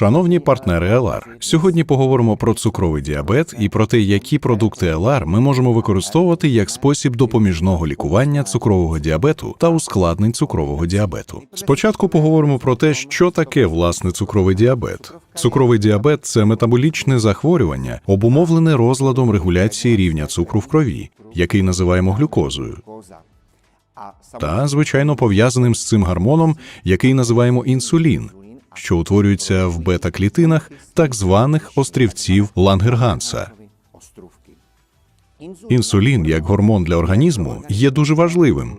Шановні партнери ЛАР, сьогодні поговоримо про цукровий діабет і про те, які продукти ЛАР ми можемо використовувати як спосіб допоміжного лікування цукрового діабету та ускладнень цукрового діабету. Спочатку поговоримо про те, що таке власне цукровий діабет. Цукровий діабет це метаболічне захворювання, обумовлене розладом регуляції рівня цукру в крові, який називаємо глюкозою. Та, звичайно, пов'язаним з цим гормоном, який називаємо інсулін, що утворюється в бета-клітинах так званих острівців Лангерганса. Інсулін, як гормон для організму, є дуже важливим.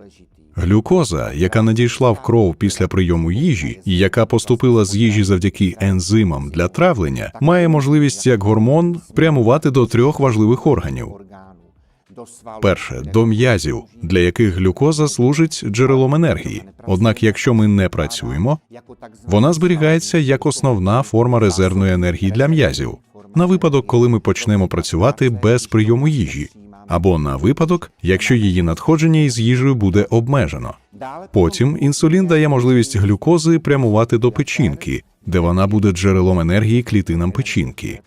Глюкоза, яка надійшла в кров після прийому їжі, і яка поступила з їжі завдяки ензимам для травлення, має можливість як гормон прямувати до трьох важливих органів. Перше до м'язів, для яких глюкоза служить джерелом енергії. Однак, якщо ми не працюємо, вона зберігається як основна форма резервної енергії для м'язів на випадок, коли ми почнемо працювати без прийому їжі, або на випадок, якщо її надходження із їжею буде обмежено. Потім інсулін дає можливість глюкози прямувати до печінки, де вона буде джерелом енергії клітинам печінки.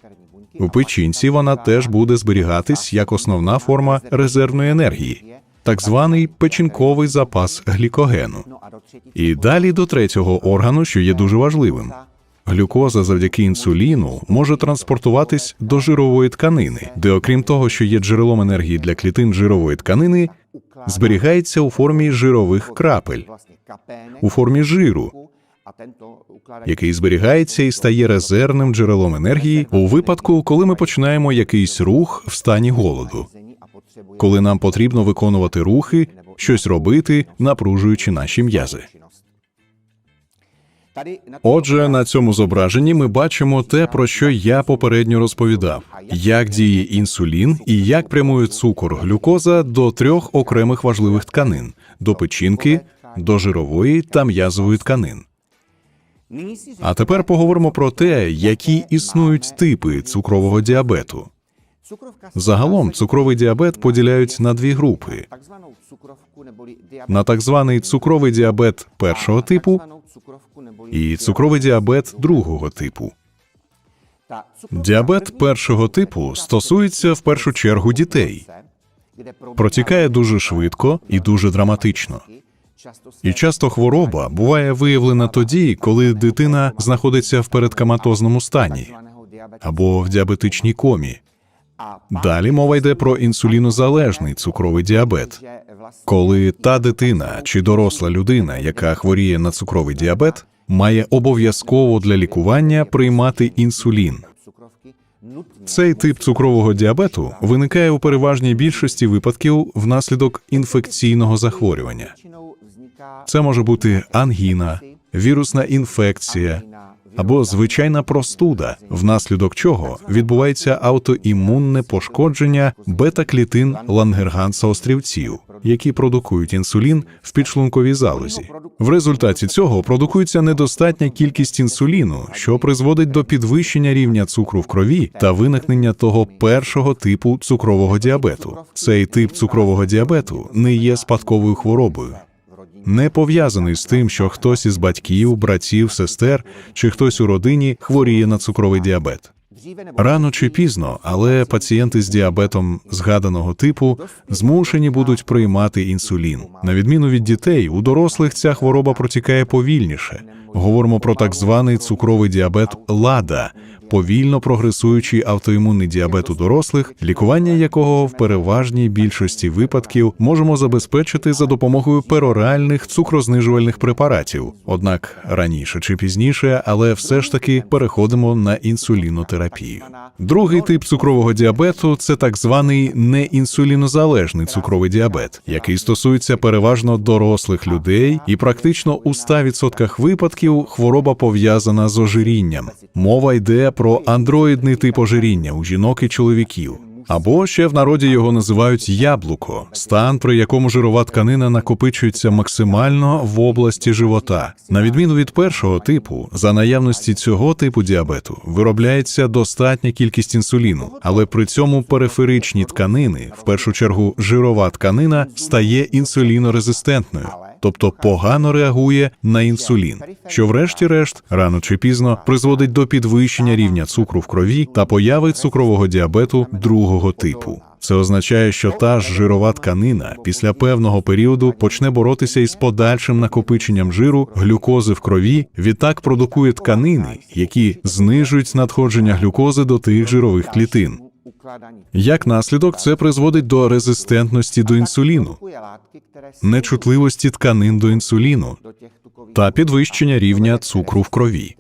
У печінці вона теж буде зберігатись як основна форма резервної енергії, так званий печінковий запас глікогену. І далі до третього органу, що є дуже важливим. Глюкоза завдяки інсуліну може транспортуватись до жирової тканини, де, окрім того, що є джерелом енергії для клітин жирової тканини, зберігається у формі жирових крапель, у формі жиру, який зберігається і стає резервним джерелом енергії у випадку, коли ми починаємо якийсь рух в стані голоду, коли нам потрібно виконувати рухи, щось робити, напружуючи наші м'язи. Отже, на цьому зображенні ми бачимо те, про що я попередньо розповідав: як діє інсулін і як прямує цукор глюкоза до трьох окремих важливих тканин: до печінки, до жирової та м'язової тканин. А тепер поговоримо про те, які існують типи цукрового діабету. Загалом цукровий діабет поділяють на дві групи: на так званий цукровий діабет першого типу і цукровий діабет другого типу. Діабет першого типу стосується в першу чергу дітей, протікає дуже швидко і дуже драматично. І часто хвороба буває виявлена тоді, коли дитина знаходиться в передкаматозному стані або в діабетичній комі. Далі мова йде про інсулінозалежний цукровий діабет, коли та дитина чи доросла людина, яка хворіє на цукровий діабет, має обов'язково для лікування приймати інсулін. Цей тип цукрового діабету виникає у переважній більшості випадків внаслідок інфекційного захворювання. Це може бути ангіна, вірусна інфекція або звичайна простуда, внаслідок чого відбувається аутоімунне пошкодження бета-клітин лангерганса острівців, які продукують інсулін в підшлунковій залозі. В результаті цього продукується недостатня кількість інсуліну, що призводить до підвищення рівня цукру в крові та виникнення того першого типу цукрового діабету. Цей тип цукрового діабету не є спадковою хворобою не пов'язаний з тим, що хтось із батьків, братів, сестер чи хтось у родині хворіє на цукровий діабет. Рано чи пізно, але пацієнти з діабетом згаданого типу змушені будуть приймати інсулін. На відміну від дітей, у дорослих ця хвороба протікає повільніше. Говоримо про так званий цукровий діабет ЛАДА, повільно прогресуючий автоімунний діабет у дорослих, лікування якого в переважній більшості випадків можемо забезпечити за допомогою пероральних цукрознижувальних препаратів. Однак раніше чи пізніше, але все ж таки переходимо на інсулінотерапію. Другий тип цукрового діабету це так званий неінсулінозалежний цукровий діабет, який стосується переважно дорослих людей, і практично у 100% випадків хвороба пов'язана з ожирінням. Мова йде про андроїдний тип ожиріння у жінок і чоловіків. Або ще в народі його називають яблуко, стан, при якому жирова тканина накопичується максимально в області живота. На відміну від першого типу, за наявності цього типу діабету виробляється достатня кількість інсуліну, але при цьому периферичні тканини, в першу чергу жирова тканина, стає інсулінорезистентною. Тобто погано реагує на інсулін, що, врешті-решт, рано чи пізно призводить до підвищення рівня цукру в крові та появи цукрового діабету другого типу. Це означає, що та ж жирова тканина після певного періоду почне боротися із подальшим накопиченням жиру, глюкози в крові, відтак продукує тканини, які знижують надходження глюкози до тих жирових клітин. Як наслідок, це призводить до резистентності до інсуліну, нечутливості тканин до інсуліну та підвищення рівня цукру в крові.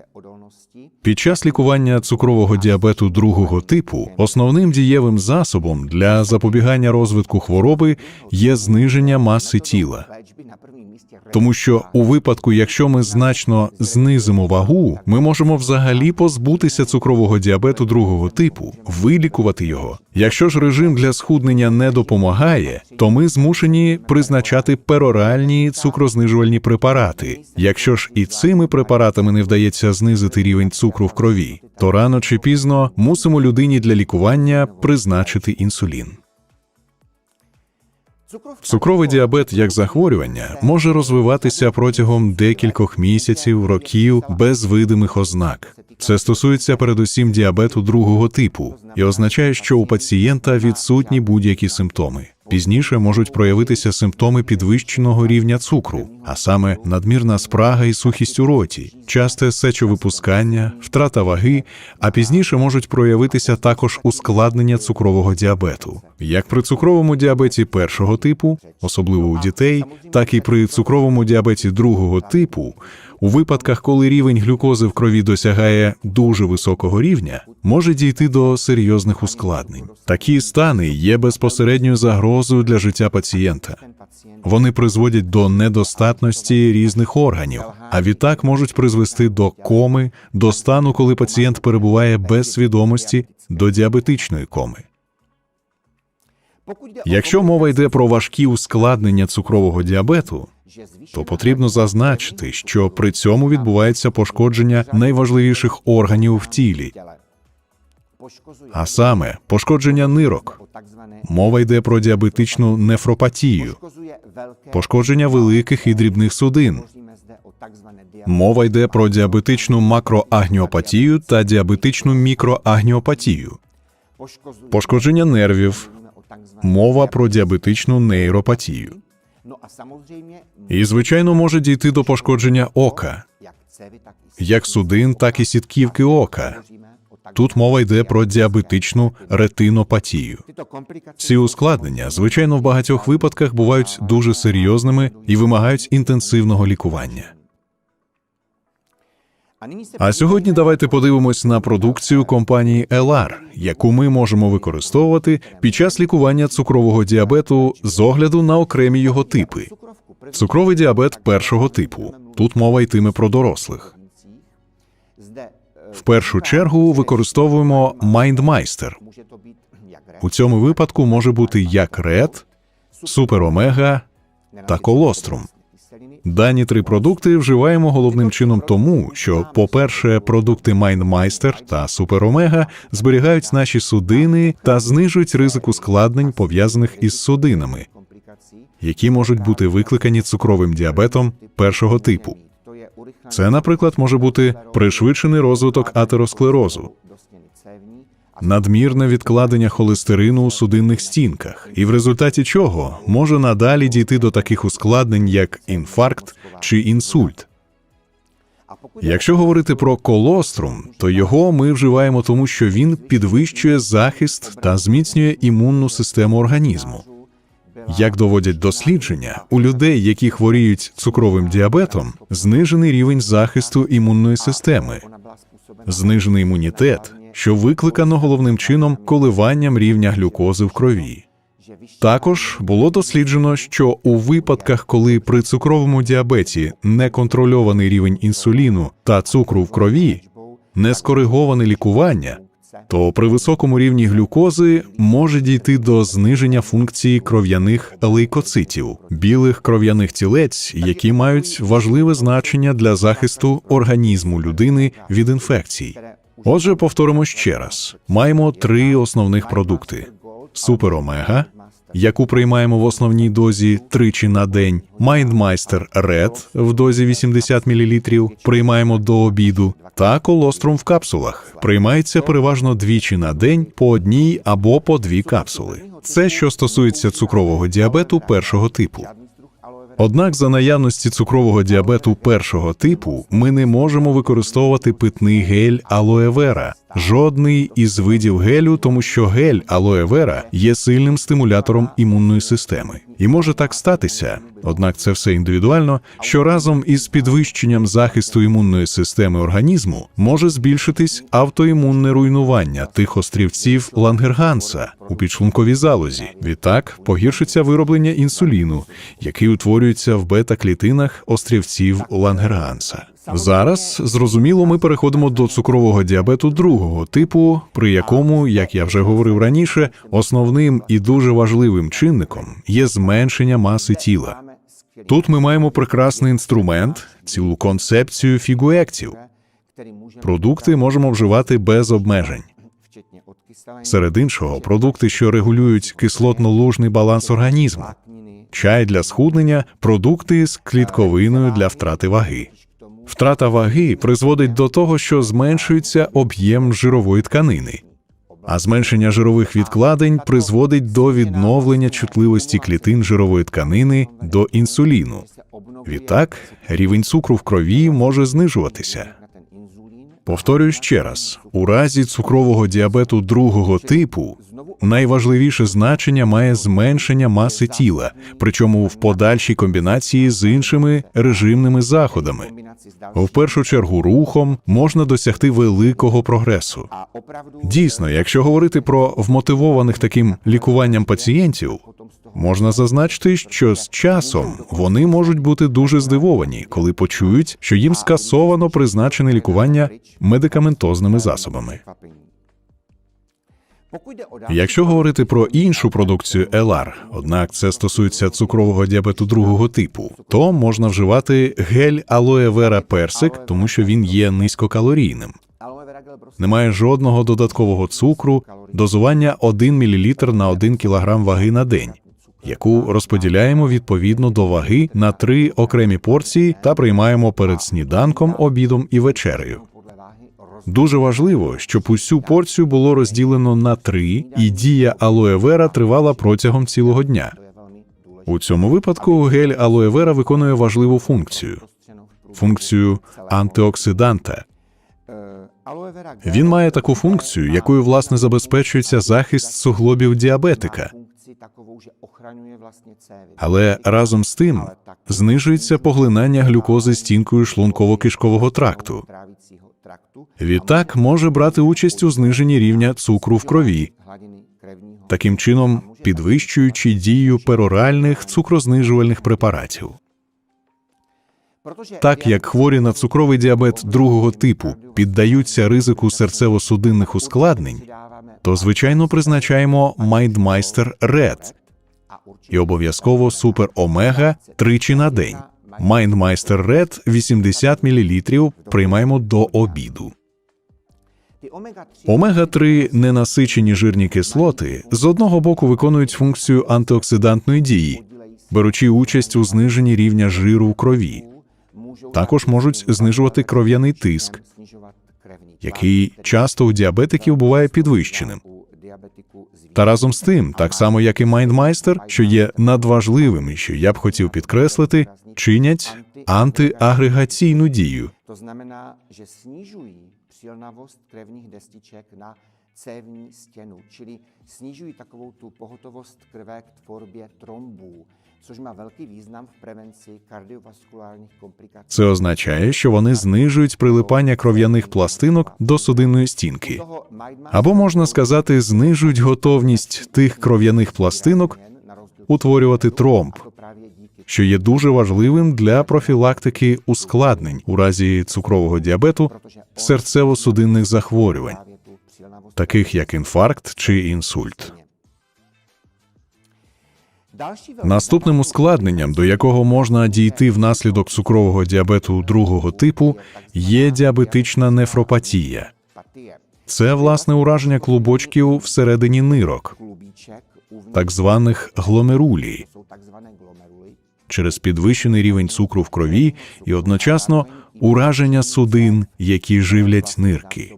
Під час лікування цукрового діабету другого типу основним дієвим засобом для запобігання розвитку хвороби є зниження маси тіла. Тому що у випадку, якщо ми значно знизимо вагу, ми можемо взагалі позбутися цукрового діабету другого типу, вилікувати його. Якщо ж режим для схуднення не допомагає, то ми змушені призначати пероральні цукрознижувальні препарати. Якщо ж і цими препаратами не вдається знизити рівень цукру в крові, то рано чи пізно мусимо людині для лікування призначити інсулін. Цукровий діабет як захворювання може розвиватися протягом декількох місяців, років без видимих ознак. Це стосується передусім діабету другого типу і означає, що у пацієнта відсутні будь-які симптоми. Пізніше можуть проявитися симптоми підвищеного рівня цукру, а саме надмірна спрага і сухість у роті, часте сечовипускання, втрата ваги, а пізніше можуть проявитися також ускладнення цукрового діабету. Як при цукровому діабеті першого типу, особливо у дітей, так і при цукровому діабеті другого типу, у випадках, коли рівень глюкози в крові досягає дуже високого рівня, може дійти до серйозних ускладнень. Такі стани є безпосередньою загрозою для життя пацієнта. Вони призводять до недостатності різних органів, а відтак можуть призвести до коми, до стану, коли пацієнт перебуває без свідомості, до діабетичної коми. Якщо мова йде про важкі ускладнення цукрового діабету, то потрібно зазначити, що при цьому відбувається пошкодження найважливіших органів в тілі, а саме пошкодження нирок. Мова йде про діабетичну нефропатію, пошкодження великих і дрібних судин. Мова йде про діабетичну макроагніопатію та діабетичну мікроагніопатію, пошкодження нервів. Мова про діабетичну нейропатію. І, звичайно, може дійти до пошкодження ока, як судин, так і сітківки ока. Тут мова йде про діабетичну ретинопатію. Ці ускладнення, звичайно, в багатьох випадках бувають дуже серйозними і вимагають інтенсивного лікування. А сьогодні давайте подивимось на продукцію компанії LR, яку ми можемо використовувати під час лікування цукрового діабету з огляду на окремі його типи. Цукровий діабет першого типу. Тут мова йтиме про дорослих. В першу чергу використовуємо MindMeister. У цьому випадку може бути як РЕД, Суперомега та Колострум. Дані три продукти вживаємо головним чином тому, що, по-перше, продукти MindMeister та Суперомега зберігають наші судини та знижують ризик ускладнень, пов'язаних із судинами, які можуть бути викликані цукровим діабетом першого типу. Це, наприклад, може бути пришвидшений розвиток атеросклерозу, надмірне відкладення холестерину у судинних стінках, і в результаті чого може надалі дійти до таких ускладнень, як інфаркт чи інсульт. Якщо говорити про колострум, то його ми вживаємо тому, що він підвищує захист та зміцнює імунну систему організму. Як доводять дослідження, у людей, які хворіють цукровим діабетом, знижений рівень захисту імунної системи, знижений імунітет, що викликано головним чином коливанням рівня глюкози в крові. Також було досліджено, що у випадках, коли при цукровому діабеті неконтрольований рівень інсуліну та цукру в крові, не скориговане лікування, то при високому рівні глюкози може дійти до зниження функції кров'яних лейкоцитів, білих кров'яних тілець, які мають важливе значення для захисту організму людини від інфекцій. Отже, повторимо ще раз: маємо три основних продукти: суперомега, яку приймаємо в основній дозі тричі на день, Майндмайстер Ред в дозі 80 мл приймаємо до обіду, та колострум в капсулах. Приймається переважно двічі на день по одній або по дві капсули. Це що стосується цукрового діабету першого типу. Однак, за наявності цукрового діабету першого типу, ми не можемо використовувати питний гель алоe вера, жодний із видів гелю, тому що гель алоe вера є сильним стимулятором імунної системи. І може так статися, однак це все індивідуально, що разом із підвищенням захисту імунної системи організму може збільшитись автоімунне руйнування тих острівців Лангерганса у підшлунковій залозі. Відтак погіршиться вироблення інсуліну, який утворюється в бета-клітинах острівців Лангерганса. Зараз зрозуміло, ми переходимо до цукрового діабету другого типу, при якому, як я вже говорив раніше, основним і дуже важливим чинником є зменшення маси тіла. Тут ми маємо прекрасний інструмент, цілу концепцію фігуектів. Продукти можемо вживати без обмежень. Серед іншого, продукти, що регулюють кислотно-лужний баланс організму, чай для схуднення, продукти з клітковиною для втрати ваги. Втрата ваги призводить до того, що зменшується об'єм жирової тканини, а зменшення жирових відкладень призводить до відновлення чутливості клітин жирової тканини до інсуліну. Відтак, рівень цукру в крові може знижуватися. Повторюю ще раз: у разі цукрового діабету другого типу найважливіше значення має зменшення маси тіла, причому в подальшій комбінації з іншими режимними заходами. В першу чергу рухом можна досягти великого прогресу. Дійсно, якщо говорити про вмотивованих таким лікуванням пацієнтів, можна зазначити, що з часом вони можуть бути дуже здивовані, коли почують, що їм скасовано призначене лікування медикаментозними засобами. Якщо говорити про іншу продукцію LR, однак це стосується цукрового діабету другого типу, то можна вживати гель алоe вера персик, тому що він є низькокалорійним. Немає жодного додаткового цукру, дозування 1 мл на 1 кг ваги на день, яку розподіляємо відповідно до ваги на три окремі порції та приймаємо перед сніданком, обідом і вечерею. Дуже важливо, щоб усю порцію було розділено на три, і дія алоe вера тривала протягом цілого дня. У цьому випадку гель алоe вера виконує важливу функцію функцію антиоксиданта. Він має таку функцію, якою власне забезпечується захист суглобів діабетика, але разом з тим знижується поглинання глюкози стінкою шлунково-кишкового тракту. Відтак може брати участь у зниженні рівня цукру в крові, таким чином підвищуючи дію пероральних цукрознижувальних препаратів. Так як хворі на цукровий діабет другого типу піддаються ризику серцево-судинних ускладнень, то звичайно призначаємо Майндмайстер Ред і обов'язково Супер Омега тричі на день. Майндмайстер Ред 80 мл приймаємо до обіду. Омега 3 ненасичені жирні кислоти з одного боку виконують функцію антиоксидантної дії, беручи участь у зниженні рівня жиру в крові. Також можуть знижувати кров'яний тиск, який часто у діабетиків буває підвищеним. Та разом з тим, так само як і Майндмайстер, що є надважливим і що я б хотів підкреслити, чинять антиагрегаційну дію. Cévní stěnu, čili snižují takovou tu pohotovost krve k tvorbě trombů, Це означає, що вони знижують прилипання кров'яних пластинок до судинної стінки. Або можна сказати, знижують готовність тих кров'яних пластинок утворювати тромб, що є дуже важливим для профілактики ускладнень у разі цукрового діабету, серцево-судинних захворювань, таких як інфаркт чи інсульт. Наступним ускладненням, до якого можна дійти внаслідок цукрового діабету другого типу, є діабетична нефропатія. Це власне ураження клубочків всередині нирок. так званих гломерулій, через підвищений рівень цукру в крові і одночасно ураження судин, які живлять нирки.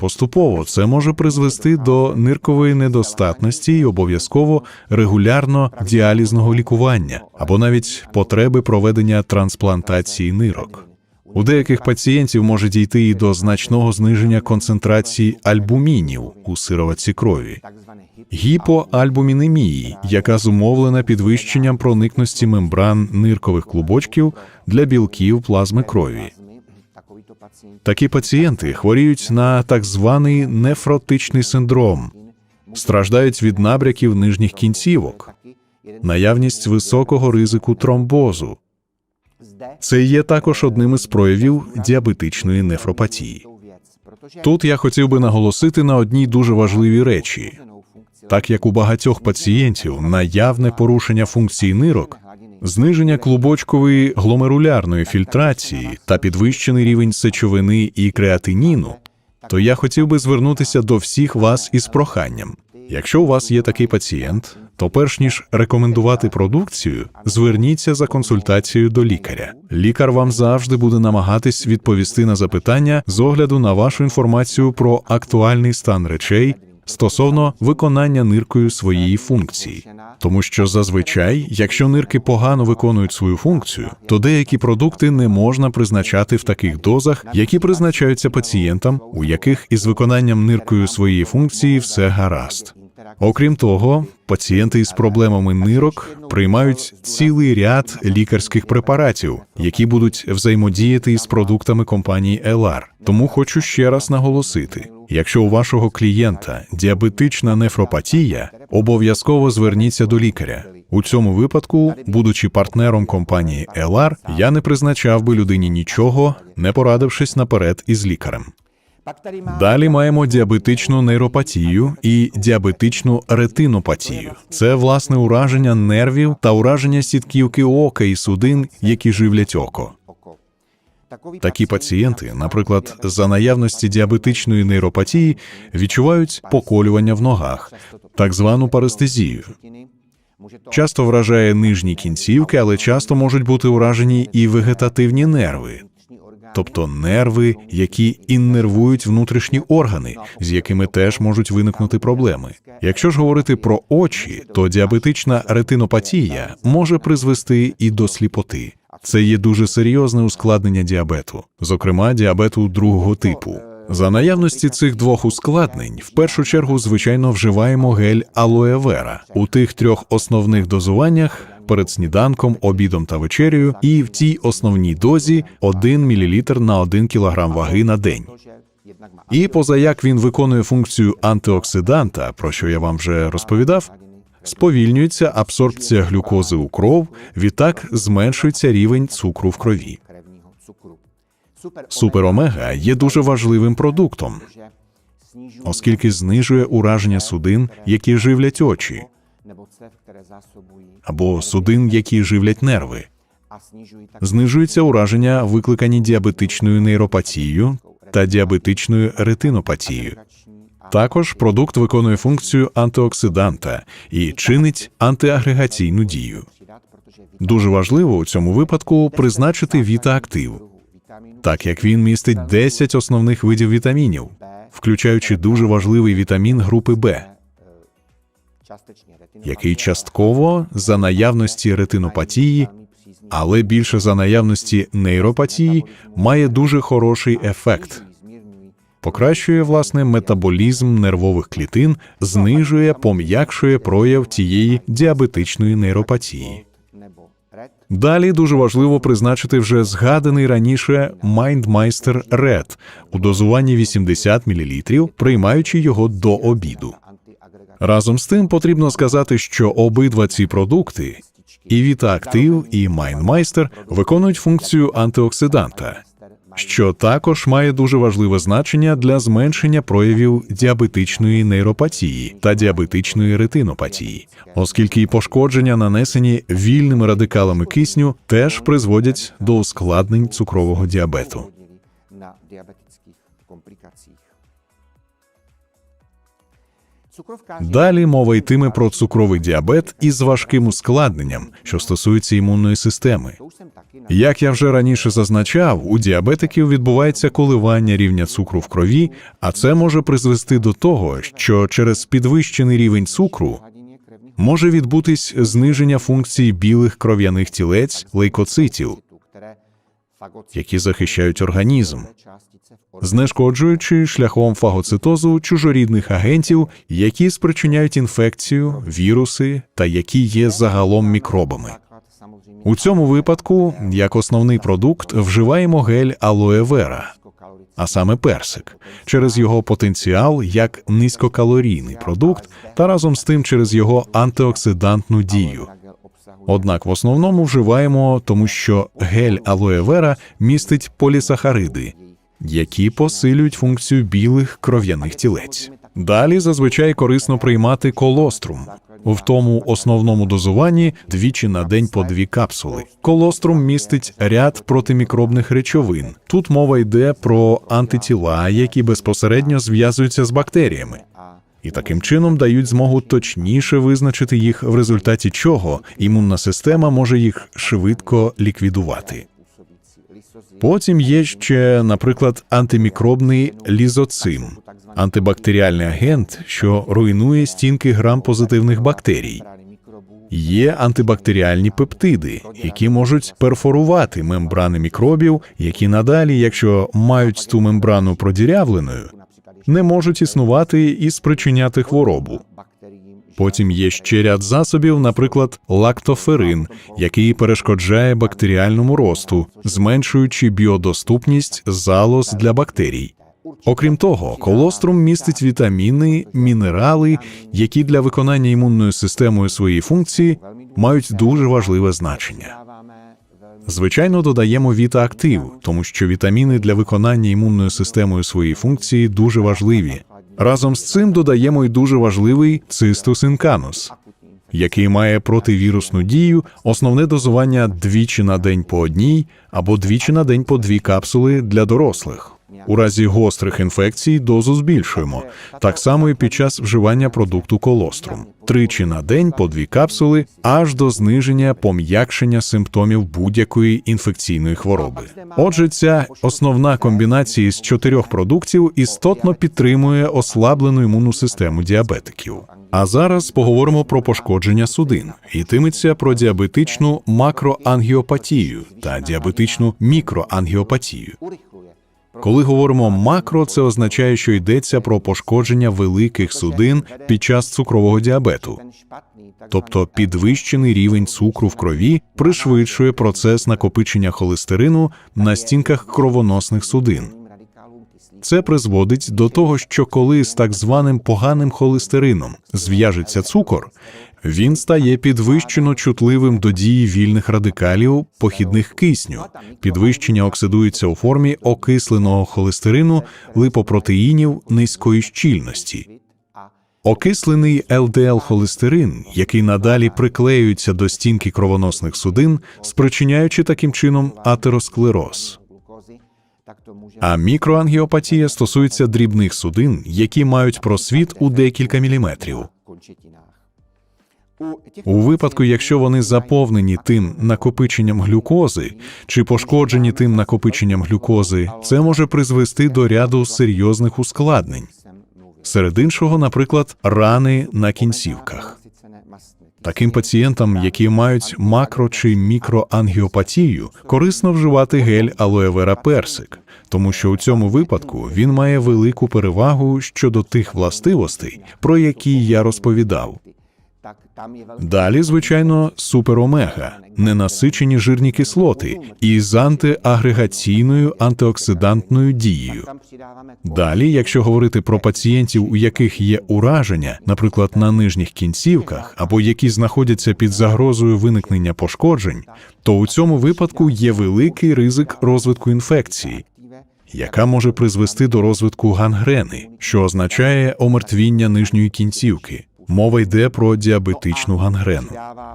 Поступово це може призвести до ниркової недостатності і обов'язково регулярно діалізного лікування або навіть потреби проведення трансплантації нирок. У деяких пацієнтів може дійти і до значного зниження концентрації альбумінів у сироватці крові, гіпоальбумінемії, яка зумовлена підвищенням проникності мембран ниркових клубочків для білків плазми крові. Такі пацієнти хворіють на так званий нефротичний синдром, страждають від набряків нижніх кінцівок, наявність високого ризику тромбозу. Це є також одним із проявів діабетичної нефропатії. Тут я хотів би наголосити на одній дуже важливій речі. Так як у багатьох пацієнтів наявне порушення функції нирок, зниження клубочкової гломерулярної фільтрації та підвищений рівень сечовини і креатиніну, то я хотів би звернутися до всіх вас із проханням. Якщо у вас є такий пацієнт, то перш ніж рекомендувати продукцію, зверніться за консультацією до лікаря. Лікар вам завжди буде намагатись відповісти на запитання з огляду на вашу інформацію про актуальний стан речей стосовно виконання ниркою своєї функції. Тому що зазвичай, якщо нирки погано виконують свою функцію, то деякі продукти не можна призначати в таких дозах, які призначаються пацієнтам, у яких із виконанням ниркою своєї функції все гаразд. Окрім того, пацієнти із проблемами нирок приймають цілий ряд лікарських препаратів, які будуть взаємодіяти із продуктами компанії LR. Тому хочу ще раз наголосити: якщо у вашого клієнта діабетична нефропатія, обов'язково зверніться до лікаря. У цьому випадку, будучи партнером компанії LR, я не призначав би людині нічого, не порадившись наперед із лікарем. Далі маємо діабетичну нейропатію і діабетичну ретинопатію. Це власне ураження нервів та ураження сітківки ока і судин, які живлять око. Такі пацієнти, наприклад, за наявності діабетичної нейропатії, відчувають поколювання в ногах, так звану парестезію. Часто вражає нижні кінцівки, але часто можуть бути уражені і вегетативні нерви, тобто нерви, які іннервують внутрішні органи, з якими теж можуть виникнути проблеми. Якщо ж говорити про очі, то діабетична ретинопатія може призвести і до сліпоти. Це є дуже серйозне ускладнення діабету, зокрема діабету другого типу. За наявності цих двох ускладнень, в першу чергу, звичайно, вживаємо гель алоевера у тих трьох основних дозуваннях перед сніданком, обідом та вечерею, і в тій основній дозі 1 мл на 1 кг ваги на день. І поза як він виконує функцію антиоксиданта, про що я вам вже розповідав, сповільнюється абсорбція глюкози у кров, відтак зменшується рівень цукру в крові. Суперомега є дуже важливим продуктом, оскільки знижує ураження судин, які живлять очі, або судин, які живлять нерви. Знижується ураження, викликані діабетичною нейропатією та діабетичною ретинопатією. Також продукт виконує функцію антиоксиданта і чинить антиагрегаційну дію. Дуже важливо у цьому випадку призначити вітаактив, так як він містить 10 основних видів вітамінів, включаючи дуже важливий вітамін групи Б, який частково за наявності ретинопатії, але більше за наявності нейропатії, має дуже хороший ефект. Покращує власне метаболізм нервових клітин, знижує, пом'якшує прояв тієї діабетичної нейропатії. Далі дуже важливо призначити вже згаданий раніше MindMeister Red у дозуванні 80 мл, приймаючи його до обіду. Разом з тим потрібно сказати, що обидва ці продукти, і Вітаактив, і MindMeister, виконують функцію антиоксиданта, що також має дуже важливе значення для зменшення проявів діабетичної нейропатії та діабетичної ретинопатії, оскільки пошкодження, нанесені вільними радикалами кисню, теж призводять до ускладнень цукрового діабету. Далі мова йтиме про цукровий діабет із важким ускладненням, що стосується імунної системи. Як я вже раніше зазначав, у діабетиків відбувається коливання рівня цукру в крові, а це може призвести до того, що через підвищений рівень цукру може відбутись зниження функції білих кров'яних тілець лейкоцитів, які захищають організм, знешкоджуючи шляхом фагоцитозу чужорідних агентів, які спричиняють інфекцію, віруси та які є загалом мікробами. У цьому випадку, як основний продукт, вживаємо гель алоe вера, а саме персик, через його потенціал як низькокалорійний продукт та разом з тим через його антиоксидантну дію. Однак в основному вживаємо, тому що гель алоe вера містить полісахариди, які посилюють функцію білих кров'яних тілець. Далі зазвичай корисно приймати колострум. В тому основному дозуванні двічі на день по дві капсули. Колострум містить ряд протимікробних речовин. Тут мова йде про антитіла, які безпосередньо зв'язуються з бактеріями, і таким чином дають змогу точніше визначити їх, в результаті чого імунна система може їх швидко ліквідувати. Потім є ще, наприклад, антимікробний лізоцим, антибактеріальний агент, що руйнує стінки грам-позитивних бактерій. Є антибактеріальні пептиди, які можуть перфорувати мембрани мікробів, які надалі, якщо мають ту мембрану продірявленою, не можуть існувати і спричиняти хворобу. Потім є ще ряд засобів, наприклад, лактоферин, який перешкоджає бактеріальному росту, зменшуючи біодоступність залоз для бактерій. Окрім того, колострум містить вітаміни, мінерали, які для виконання імунною системою своєї функції мають дуже важливе значення. Звичайно, додаємо вітаактив, тому що вітаміни для виконання імунною системою своєї функції дуже важливі. Разом з цим додаємо й дуже важливий цистус інканус, який має противірусну дію, основне дозування двічі на день по одній або двічі на день по дві капсули для дорослих. У разі гострих інфекцій дозу збільшуємо, так само і під час вживання продукту колострум. Тричі на день по дві капсули, аж до зниження пом'якшення симптомів будь-якої інфекційної хвороби. Отже, ця основна комбінація з чотирьох продуктів істотно підтримує ослаблену імунну систему діабетиків. А зараз поговоримо про пошкодження судин. Йтиметься про діабетичну макроангіопатію та діабетичну мікроангіопатію. Коли говоримо макро, це означає, що йдеться про пошкодження великих судин під час цукрового діабету. Тобто підвищений рівень цукру в крові пришвидшує процес накопичення холестерину на стінках кровоносних судин. Це призводить до того, що коли з так званим поганим холестерином зв'яжеться цукор, він стає підвищено чутливим до дії вільних радикалів, похідних кисню. Підвищення оксидується у формі окисленого холестерину, липопротеїнів низької щільності. Окислений ЛДЛ-холестерин, який надалі приклеюється до стінки кровоносних судин, спричиняючи таким чином атеросклероз. А мікроангіопатія стосується дрібних судин, які мають просвіт у декілька міліметрів. У випадку, якщо вони заповнені тим накопиченням глюкози чи пошкоджені тим накопиченням глюкози, це може призвести до ряду серйозних ускладнень. Серед іншого, наприклад, рани на кінцівках. Таким пацієнтам, які мають макро чи мікроангіопатію, корисно вживати гель алоевера персик, тому що у цьому випадку він має велику перевагу щодо тих властивостей, про які я розповідав. Далі, звичайно, суперомега, ненасичені жирні кислоти із антиагрегаційною антиоксидантною дією. Далі, якщо говорити про пацієнтів, у яких є ураження, наприклад, на нижніх кінцівках, або які знаходяться під загрозою виникнення пошкоджень, то у цьому випадку є великий ризик розвитку інфекції, яка може призвести до розвитку гангрени, що означає омертвіння нижньої кінцівки. Мова йде про діабетичну гангрену.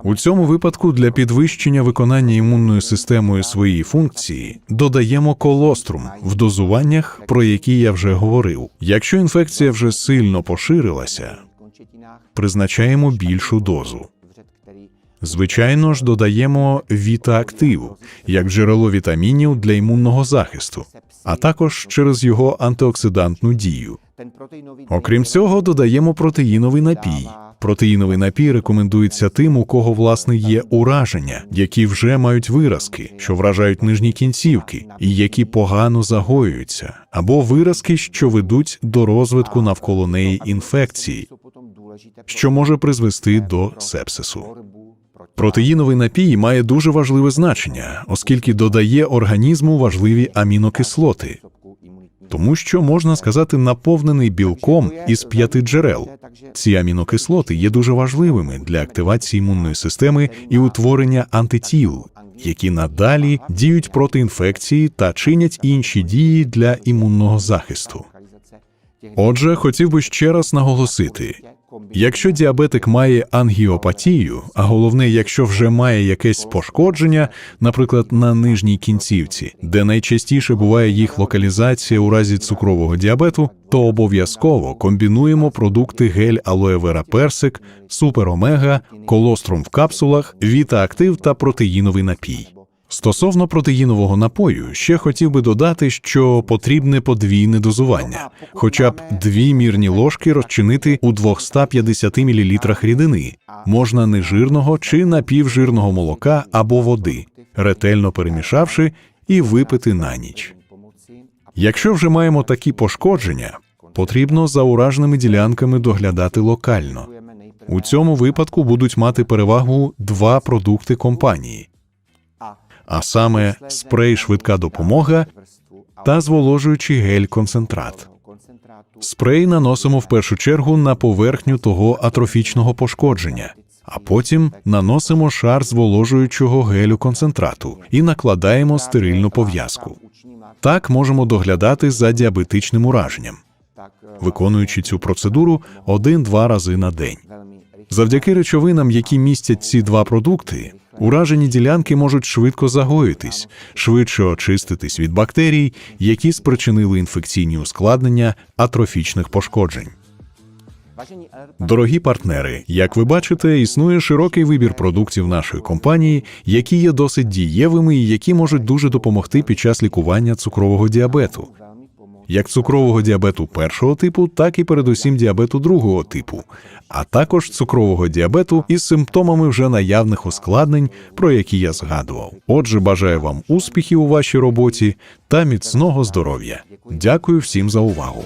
У цьому випадку для підвищення виконання імунною системою своєї функції додаємо колострум в дозуваннях, про які я вже говорив. Якщо інфекція вже сильно поширилася, призначаємо більшу дозу. Звичайно ж, додаємо вітаактив як джерело вітамінів для імунного захисту, а також через його антиоксидантну дію. Окрім цього, додаємо протеїновий напій. Протеїновий напій рекомендується тим, у кого власне є ураження, які вже мають виразки, що вражають нижні кінцівки, і які погано загоюються, або виразки, що ведуть до розвитку навколо неї інфекції, що може призвести до сепсису. Протеїновий напій має дуже важливе значення, оскільки додає організму важливі амінокислоти, тому що можна сказати наповнений білком із п'яти джерел. Ці амінокислоти є дуже важливими для активації імунної системи і утворення антитіл, які надалі діють проти інфекції та чинять інші дії для імунного захисту. Отже, хотів би ще раз наголосити: якщо діабетик має ангіопатію, а головне, якщо вже має якесь пошкодження, наприклад, на нижній кінцівці, де найчастіше буває їх локалізація у разі цукрового діабету, то обов'язково комбінуємо продукти гель алоe вера персик, супер омега, колострум в капсулах, вітаактив та протеїновий напій. Стосовно протеїнового напою, ще хотів би додати, що потрібне подвійне дозування, хоча б дві мірні ложки розчинити у 250 мл рідини, можна нежирного чи напівжирного молока або води, ретельно перемішавши і випити на ніч. Якщо вже маємо такі пошкодження, потрібно за ураженими ділянками доглядати локально. У цьому випадку будуть мати перевагу два продукти компанії, а саме спрей швидка допомога та зволожуючий гель-концентрат. Спрей наносимо в першу чергу на поверхню того атрофічного пошкодження, а потім наносимо шар зволожуючого гелю-концентрату і накладаємо стерильну пов'язку. Так можемо доглядати за діабетичним ураженням, виконуючи цю процедуру один-два рази на день. Завдяки речовинам, які містять ці два продукти, уражені ділянки можуть швидко загоїтись, швидше очиститись від бактерій, які спричинили інфекційні ускладнення атрофічних пошкоджень. Дорогі партнери, як ви бачите, існує широкий вибір продуктів нашої компанії, які є досить дієвими і які можуть дуже допомогти під час лікування цукрового діабету. Як цукрового діабету першого типу, так і передусім діабету другого типу, а також цукрового діабету із симптомами вже наявних ускладнень, про які я згадував. Отже, бажаю вам успіхів у вашій роботі та міцного здоров'я. Дякую всім за увагу.